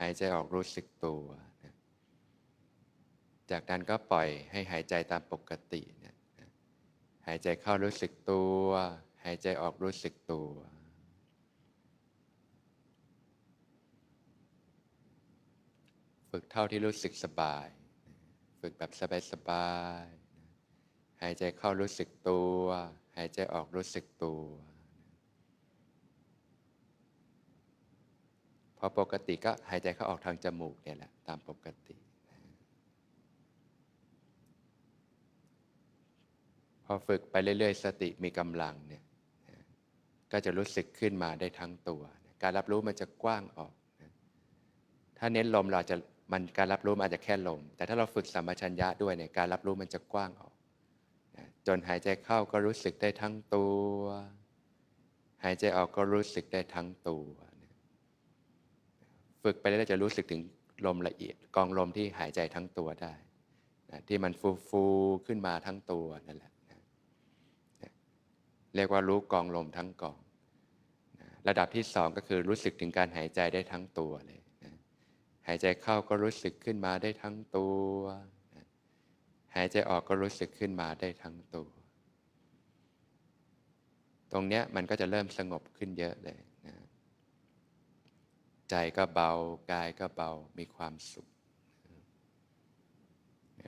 หายใจออกรู้สึกตัวนะจากนั้นก็ปล่อยให้หายใจตามปกตินะหายใจเข้ารู้สึกตัว หายใจออกรู้สึกตัว ฝึกเท่าที่รู้สึกสบาย ฝึกแบบสบายๆหายใจเข้ารู้สึกตัว หายใจออกรู้สึกตัว พอปกติก็หายใจเข้าออกทางจมูกเนี่ยแหละตามปกติ พอฝึกไปเรื่อยๆ สติมีกำลังเนี่ยก็จะรู้สึกขึ้นมาได้ทั้งตัว การรับรู้มันจะกว้างออก ถ้าเน้นลมเราจะมันการรับรู้มันอาจจะแค่ลม แต่ถ้าเราฝึกสัมปชัญญะด้วยเนี่ยการรับรู้มันจะกว้างออก จนหายใจเข้าก็รู้สึกได้ทั้งตัว หายใจออกก็รู้สึกได้ทั้งตัว ฝึกไปเรื่อยๆจะรู้สึกถึงลมละเอียดกองลมที่หายใจทั้งตัวได้นะที่มันฟูฟูขึ้นมาทั้งตัวนั่นแหละนะเรียกว่ารู้กองลมทั้งกองนะระดับที่สองก็คือรู้สึกถึงการหายใจได้ทั้งตัวเลยนะหายใจเข้าก็รู้สึกขึ้นมาได้ทั้งตัวนะหายใจออกก็รู้สึกขึ้นมาได้ทั้งตัว ตรงเนี้ยมันก็จะเริ่มสงบขึ้นเยอะเลย ใจก็เบา กายก็เบา มีความสุข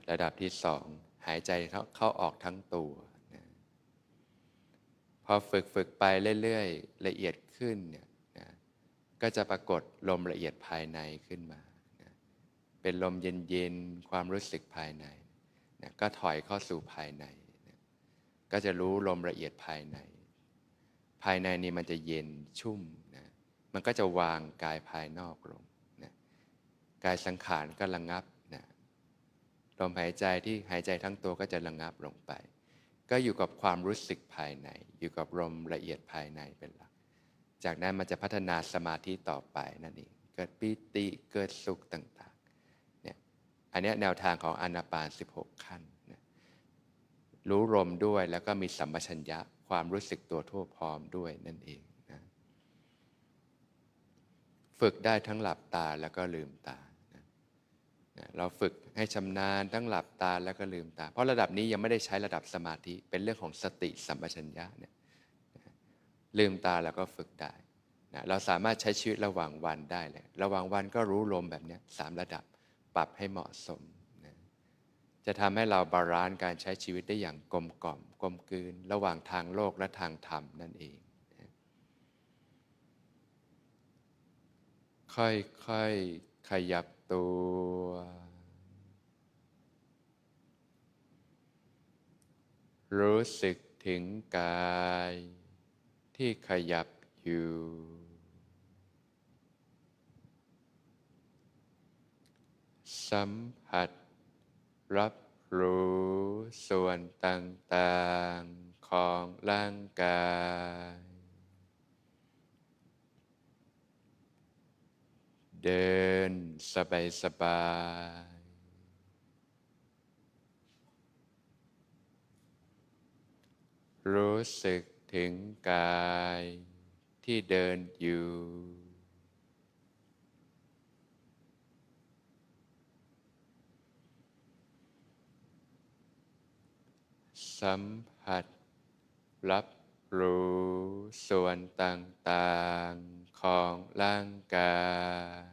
ระดับที่สองหายใจเข้าออกทั้งตัว พอฝึกฝึกไปเรื่อยๆ ละเอียดขึ้นเนี่ยก็จะปรากฏลมละเอียดภายในขึ้นมา เป็นลมเย็นๆ ความรู้สึกภายใน ก็ถอยเข้าสู่ภายใน ก็จะรู้ลมละเอียดภายใน ภายในนี่มันจะเย็นชุ่ม มันก็จะวางกายภายนอกลงนะกายสังขารก็ระงงับนะลมหายใจที่หายใจทั้งตัวก็จะระงงับลงไป ก็อยู่กับความรู้สึกภายใน อยู่กับลมละเอียดภายในเป็นหลัก จากนั้นมันจะพัฒนาสมาธิต่อไปนั่นเองเกิดปิติเกิดสุขต่างๆเนี่ยอันนี้แนวทางของอนาปาน 16 ขั้นนะรู้ลมด้วยแล้วก็มีสัมปชัญญะความรู้สึกตัวทั่วพร้อมด้วยนั่นเอง ฝึกได้ทั้งหลับตาแล้วก็ลืมตาเราฝึกให้ชำนาญทั้งหลับตาแล้วก็ลืมตา เพราะระดับนี้ยังไม่ได้ใช้ระดับสมาธิ เป็นเรื่องของสติสัมปชัญญะเนี่ยลืมตาแล้วก็ฝึกได้นะเราสามารถใช้ชีวิตระหว่างวันได้เลย ระหว่างวันก็รู้ลมแบบนี้สามระดับปรับให้เหมาะสมนะจะทำให้เราบาลานซ์การใช้ชีวิตได้อย่างกลมกล่อมกลมกลืน ระหว่างทางโลกและทางธรรมนั่นเอง ค่อยๆ ขยับตัว รู้สึกถึงกาย ที่ขยับอยู่ สัมผัส รับรู้ส่วนต่างๆของร่างกาย เดินสบายสบายรู้สึกถึงกายที่เดินอยู่ สัมผัส รับรู้ส่วนต่าง ๆ ของร่างกาย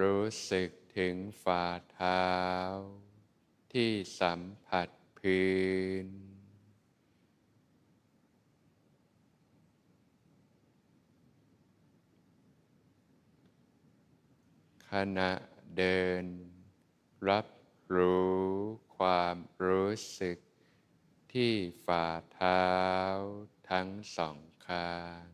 รู้สึกถึงฝ่าเท้า ที่สัมผัสพื้น ขณะเดิน รับรู้ความรู้สึกที่ฝ่าเท้าทั้งสองข้าง